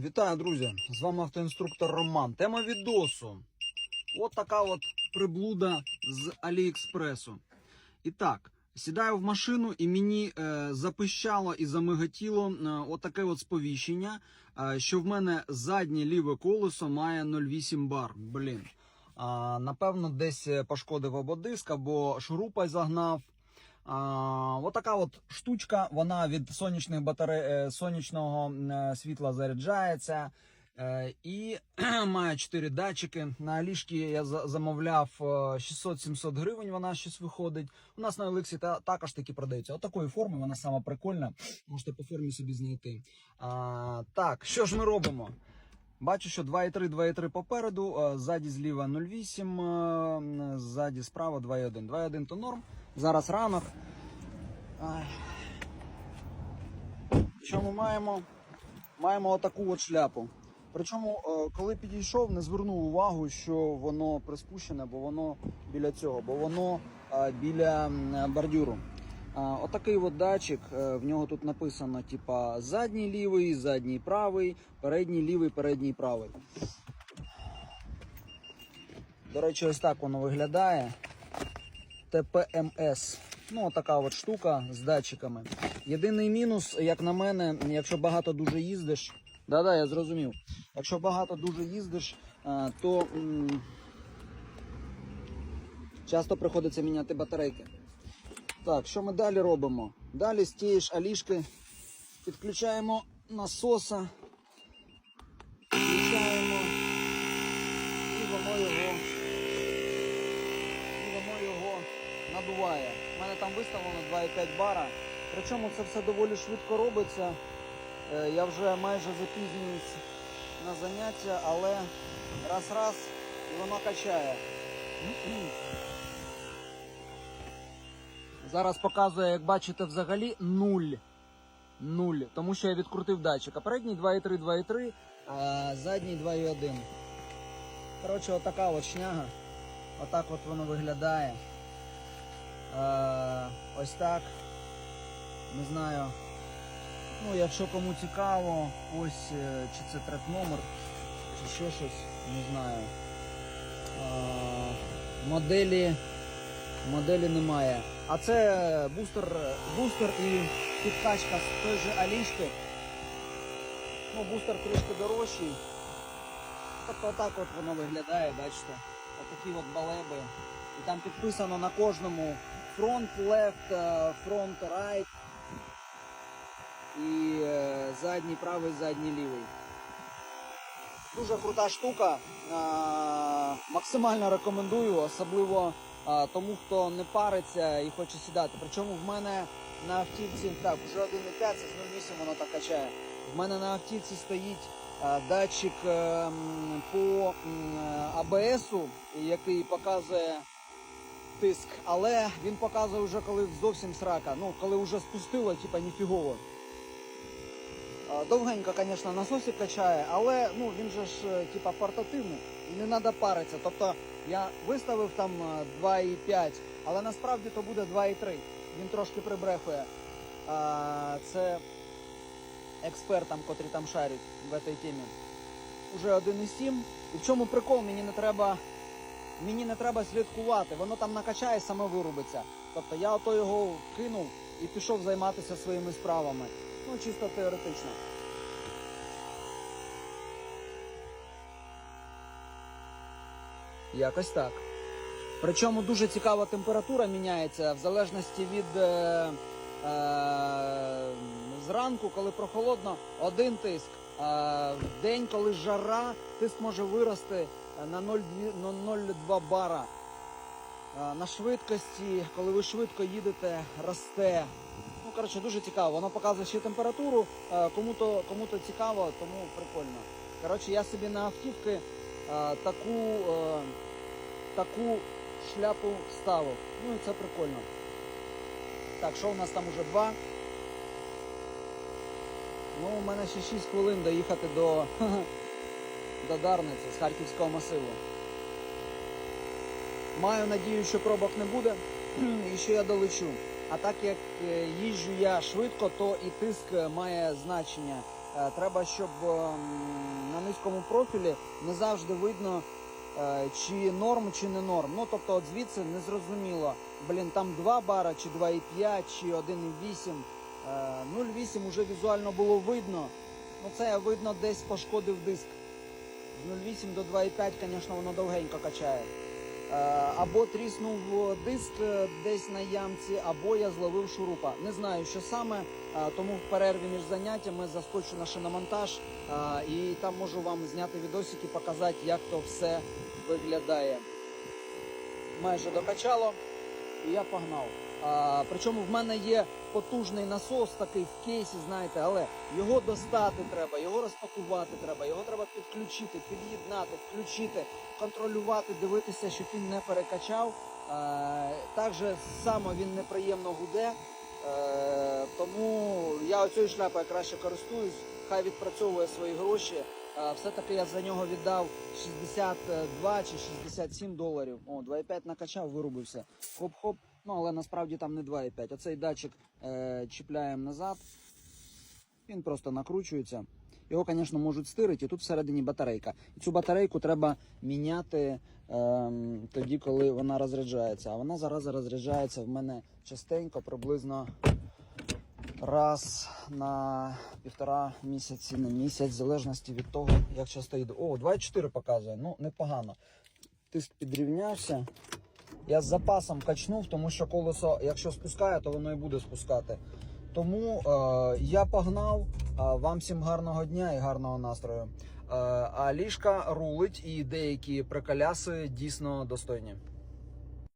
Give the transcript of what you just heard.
Вітаю, друзі! З вами автоінструктор Роман. Тема відосу. От така от приблуда з Аліекспресу. І так, сідаю в машину і мені е, запищало і замиготіло е, отаке от сповіщення, е, що в мене заднє ліве колесо має 0,8 бар. Блін. А, напевно, десь е, пошкодив або диск, або шурупа загнав. А, отака от штучка, вона від сонячних батарей, е, сонячного е, світла заряджається. Е, І має 4 датчики. На Алішки я замовляв е, 600-700 гривень. Вона щось виходить. У нас на Олексі та, також такі продаються. Отакої форми, вона сама прикольна. Можете по формі собі знайти. А, так, що ж ми робимо? Бачу, що 2,3, 2,3 попереду, ззаді зліва 0,8, е, ззаді справа 2,1. 2,1 то норм. Зараз ранок. Що ми маємо? Маємо отаку от шляпу. Причому, е, коли підійшов, не звернув увагу, що воно приспущене, бо воно біля цього, бо воно е, біля бордюру. Отакий от датчик, е, в нього тут написано, типа задній лівий, задній правий, передній лівий, передній правий. До речі, ось так воно виглядає. ТПМС. Ну, така от штука з датчиками. Єдиний мінус, як на мене, якщо багато дуже їздиш. Да-да, я зрозумів. Якщо багато дуже їздиш, е, то часто приходиться міняти батарейки. Так, що ми далі робимо? Далі ж алішки підключаємо насоса, включаємо і воно його, надуває. У мене там виставлено 2,5 бара. Причому це все доволі швидко робиться. Е, Я вже майже запізнююсь на заняття, але раз-раз і воно качає. Зараз показує, як бачите, взагалі нуль. Нуль. Тому що я відкрутив датчик. А передній 2,3, 2,3, а задній 2,1. Коротше, отака от шняга. Отак от воно виглядає. Е, ось так. Не знаю. Ну, якщо кому цікаво, ось е, чи це трек номер, чи ще щось, не знаю. Е, моделі, моделі немає. А це бустер, бустер і підкачка з той же Алішки. Ну, бустер трішки дорожчий. Тобто отак от воно виглядає, бачите. Отакі от балеби. І там підписано на кожному фронт е, фронт right і е, задній правий, задній лівий. Дуже крута штука. Максимально рекомендую, особливо тому, хто не париться і хоче сідати. Причому в мене на автівці, так, вже 1,5, це з 0,8 воно так качає. В мене на автівці стоїть датчик е, по м, АБСу, який показує тиск, але він показує вже коли зовсім срака. Ну, коли вже спустило, типа ніфігово. Довгенько, звісно, насосик качає, але ну, він же ж е, типа портативний не треба паритися. Тобто я виставив там е, 2,5, але насправді то буде 2,3. Він трошки прибрехує. Це експертам, котрі там шарять в цій темі. Уже 1,7. І в чому прикол? Мені не треба. Мені не треба слідкувати, воно там накачає, саме вирубиться. Тобто я ото його кинув і пішов займатися своїми справами. Ну, чисто теоретично. Якось так. Причому дуже цікава температура міняється в залежності від е, е, зранку, коли прохолодно, один тиск. В день, коли жара, тиск може вирости на 0,2 бара. На швидкості, коли ви швидко їдете, росте. Ну, коротше, дуже цікаво. Воно показує ще температуру. Е, Кому-то кому-то цікаво, тому прикольно. Коротше, я собі на автівки е, таку, е, таку шляпу ставив. Ну і це прикольно. Так, що у нас там уже два? Ну, у мене ще 6 хвилин доїхати до, до Дарниці з Харківського масиву. Маю надію, що пробок не буде і що я долечу. А так як е, їжджу я швидко, то і тиск має значення. Е, Треба, щоб ем, на низькому профілі не завжди видно, е, чи норм, чи не норм. Ну тобто, от звідси не зрозуміло, блін, там 2 бара, чи 2,5, чи 1,8. Е, 0,8 уже візуально було видно. Ну це видно десь пошкодив диск. З 0,8 до 2,5, звісно, воно довгенько качає. Е, Або тріснув диск е, десь на ямці, або я зловив шурупа. Не знаю, що саме, е, тому в перерві між заняттями заскочу на шиномонтаж е, і там можу вам зняти відосики, показати, як то все виглядає. Майже докачало, і я погнав. Причому в мене є потужний насос такий в кейсі, знаєте, але його достати треба, його розпакувати треба, його треба підключити, під'єднати, включити, контролювати, дивитися, щоб він не перекачав. А, так само він неприємно гуде. Е, тому я оцією шляпою краще користуюсь, хай відпрацьовує свої гроші. Все-таки я за нього віддав 62 чи 67 доларів. О, 2,5 накачав, вирубився. Хоп-хоп. Ну, але насправді там не 2,5. Оцей датчик е, чіпляємо назад. Він просто накручується. Його, звісно, можуть стирити, і тут всередині батарейка. І цю батарейку треба міняти ем, тоді, коли вона розряджається. А вона зараз розряджається в мене частенько, приблизно раз на півтора місяці, на місяць, в залежності від того, як часто їду. О, 2,4 показує. Ну, непогано. Тиск підрівнявся. Я з запасом качнув, тому що колесо, якщо спускає, то воно і буде спускати. Тому е, я погнав. Е, вам всім гарного дня і гарного настрою. Е, а ліжка рулить і деякі приколяси дійсно достойні.